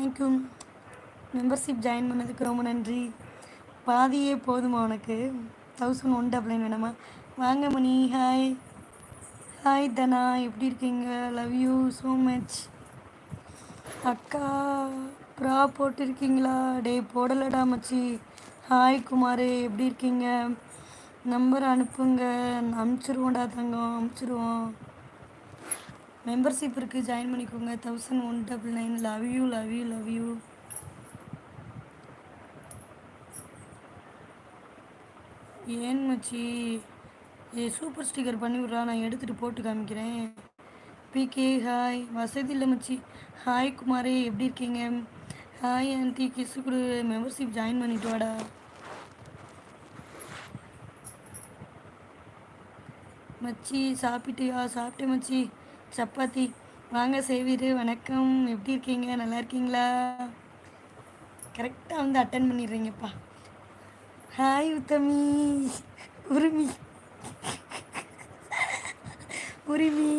Thank you membership join பண்ணதுக்கு ரொம்ப நன்றி. பாதியே போதுமா உனக்கு? தௌசண்ட் ஒன் டபுள் நைன் வேணாமா? வாங்க மணி. ஹாய் ஹாய் தனா. எப்படி இருக்கீங்க? லவ் யூ ஸோ மச் அக்கா ப்ரா போட்டிருக்கீங்களா? டே போடலடா மச்சி. ஹாய் குமார். எப்படி இருக்கீங்க? நம்பர் அனுப்புங்க. அனுப்பிச்சிருவோம்டா தங்கம். அனுப்பிச்சிருவோம். மெம்பர்ஷிப் இருக்குது ஜாயின் பண்ணிக்கோங்க. Thousand one double nine love you love you love you ஏன் மச்சி? ஏ சூப்பர் ஸ்டிக்கர் பண்ணி விட்றா. நான் எடுத்துகிட்டு போட்டு காமிக்கிறேன். பிகே ஹாய் வசதி இல்லை மச்சி. ஹாய் குமாரே. எப்படி இருக்கீங்க? ஹாய் ஆண்டி கிஸ் கொடு. மெம்பர்ஷிப் ஜாயின் பண்ணிட்டு வாடா. மச்சி சாப்பிட்டியா? சாப்பிட்டேன் மச்சி. சப்பாத்தி. வாங்க சேவீர் வணக்கம். எப்படி இருக்கீங்க? நல்லா இருக்கீங்களா? கரெக்டாக வந்து அட்டன் பண்ணிடுறீங்கப்பா. ஹாய் உத்தமி. உரிமி. உரிமி.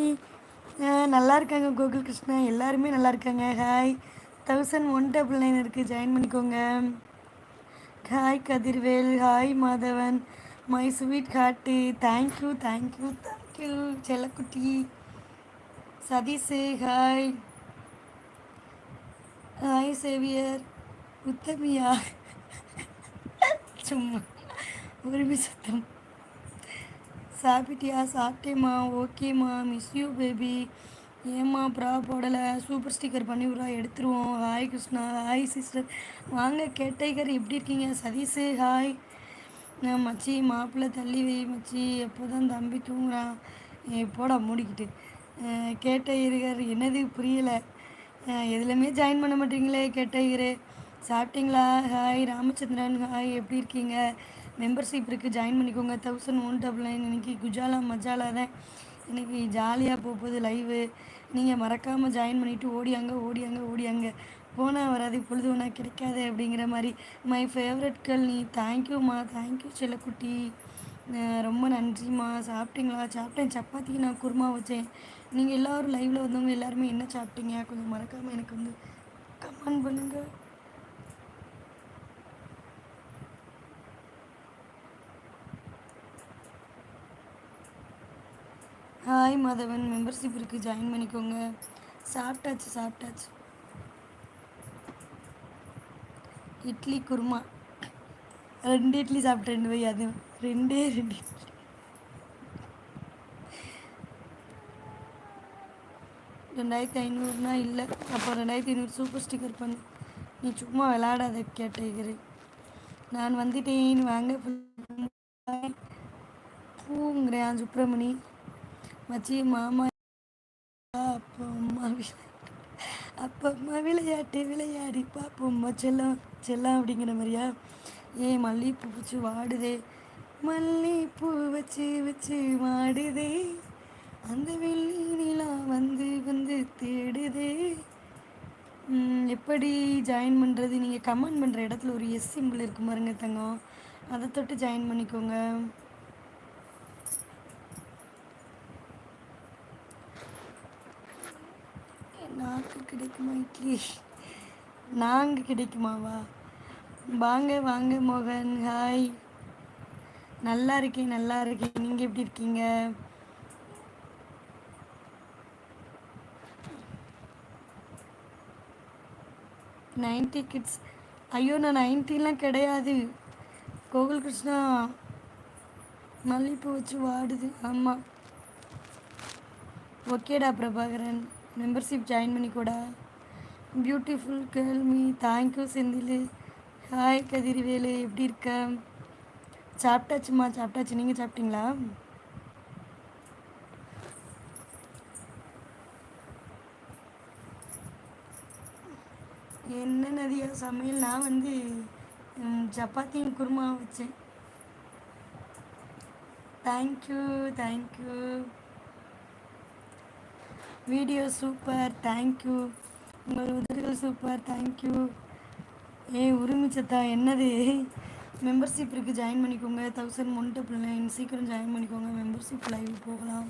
நல்லா இருக்காங்க கோகுல் கிருஷ்ணா. எல்லாருமே நல்லா இருக்காங்க. Hi thousand one double nine இருக்குது ஜாயின் பண்ணிக்கோங்க. Hi Kathirvel. Hi Madhavan. My sweetheart thank you thank you thank you செல்லக்குட்டி. சதீஷு ஹாய் ஹாய் சேவியர் உத்தமியா. சும்மா உரிமை சத்தம். சாப்பிட்டியா சாப்பிட்டேம்மா ஓகேம்மா மிஸ் யூ பேபி ஏம்மா ப்ரா போடலை சூப்பர் ஸ்டிக்கர் பண்ணி விட்றா எடுத்துருவோம். ஹாய் கிருஷ்ணா. ஹாய் சிஸ்டர் வாங்க கேட்டைகர் எப்படி இருக்கீங்க? சதீஷு ஹாய் நான் மச்சி மாப்பிள்ளை தள்ளி வை மச்சி. எப்போ தான் தம்பி தூங்குறான்? போடா மூடிக்கிட்டு. கேட்ட இருகர் என்னது புரியலை. எதுலையுமே ஜாயின் பண்ண மாட்டீங்களே கேட்ட இரு சாப்பிட்டீங்களா? ஹாய் ராமச்சந்திரன் ஹாய் எப்படி இருக்கீங்க? மெம்பர்ஷிப் இருக்குது ஜாயின் பண்ணிக்கோங்க. தௌசண்ட் ஒன் டபுள் நைன் இன்றைக்கி குஜாலா மஜாலா தான். இன்றைக்கி ஜாலியாக போகுது லைவு நீங்கள் மறக்காமல் ஜாயின் பண்ணிவிட்டு ஓடியாங்க ஓடியாங்க ஓடியாங்க போனால் வராது பொழுது ஒன்றா கிடைக்காது அப்படிங்கிற மாதிரி. மை ஃபேவரட் கேர்ள் நீ தேங்க்யூம்மா தேங்க்யூ செல்லக்குட்டி. ரொம்ப நன்றிம்மா. சாப்பிட்டீங்களா? சாப்பிட்டேன். சப்பாத்திக்கு நான் குருமா வச்சேன். நீங்கள் எல்லோரும் லைவில் வந்தவங்க எல்லாருமே என்ன சாப்பிட்டீங்க? கொஞ்சம் மறக்காமல் எனக்கு வந்து கமெண்ட் பண்ணுங்கள் ஹாய் மாதவன். மெம்பர்ஷிப் இருக்குது ஜாயின் பண்ணிக்கோங்க. சாப்பிட்டாச்சு சாப்பிட்டாச்சு. இட்லி குருமா. ரெண்டு இட்லி சாப்பிட்டேன் போய் அது ரெண்டே ரெண்டு ரெண்டாயிரத்தி ஐநூறுனா இல்லை. அப்போ ரெண்டாயிரத்தி ஐநூறு சூப்பர் ஸ்டிக்கர் பண்ணு. நீ சும்மா விளாடாத கேட்டேங்கிறேன் நான் வந்துட்டேன் வாங்க. பூங்கிறேன் சுப்பிரமணி மச்சி மாமா அப்போ அம்மா அப்போ அம்மா விளையாட்டு விளையாடி பாப்போம்மா செல்லம் செல்லம் அப்படிங்கிற மாதிரியா? ஏ மல்லிகைப்பூ வச்சு வாடுதே. மல்லிகைப்பூ வச்சு வச்சு வாடுதே. அந்த வெள்ளி நிலா வந்து வந்து தேடுதே. எப்படி ஜாயின் பண்ணுறது நீங்கள் கமெண்ட் பண்ணுற இடத்துல ஒரு எஸ் சிம்பிள் இருக்கு பாருங்க தங்கம். அதை தொட்டு ஜாயின் பண்ணிக்கோங்க. நாக்கு கிடைக்குமா இட்லி? நாங்கள் கிடைக்குமாவா? வாங்க வாங்க மோகன். ஹாய் நல்லா இருக்கேன் நல்லா இருக்கேன். நீங்கள் எப்படி இருக்கீங்க? Ninety kids. ஐயோ நான் நைன்டிலாம் கிடையாது. கோகுல் கிருஷ்ணா மல்லிப்பூ வச்சு வாடுது. ஆமாம் ஓகேடா Prabhakaran. Membership join பண்ணிக்கூடா. Beautiful girl thank you Senthil. Hi Kathirvel எப்படி இருக்க? சாப்பிட்டாச்சுமா? சாப்பிட்டாச்சு. நீங்கள் சாப்பிட்டீங்களா? என்ன நதியா சமையல். நான் வந்து சப்பாத்தியும் குருமா வச்சேன். Thank you thank you video super thank you உங்கள் உதவிகள் சூப்பர் தேங்க்யூ ஏய் உரிமிச்சத்தா என்னது? மெம்பர்ஷிப் இருக்குது ஜாயின் பண்ணிக்கோங்க. தௌசண்ட் ஒன் டபுள் சீக்கிரம் ஜாயின் பண்ணிக்கோங்க. மெம்பர்ஷிப் லைவ் போகலாம்.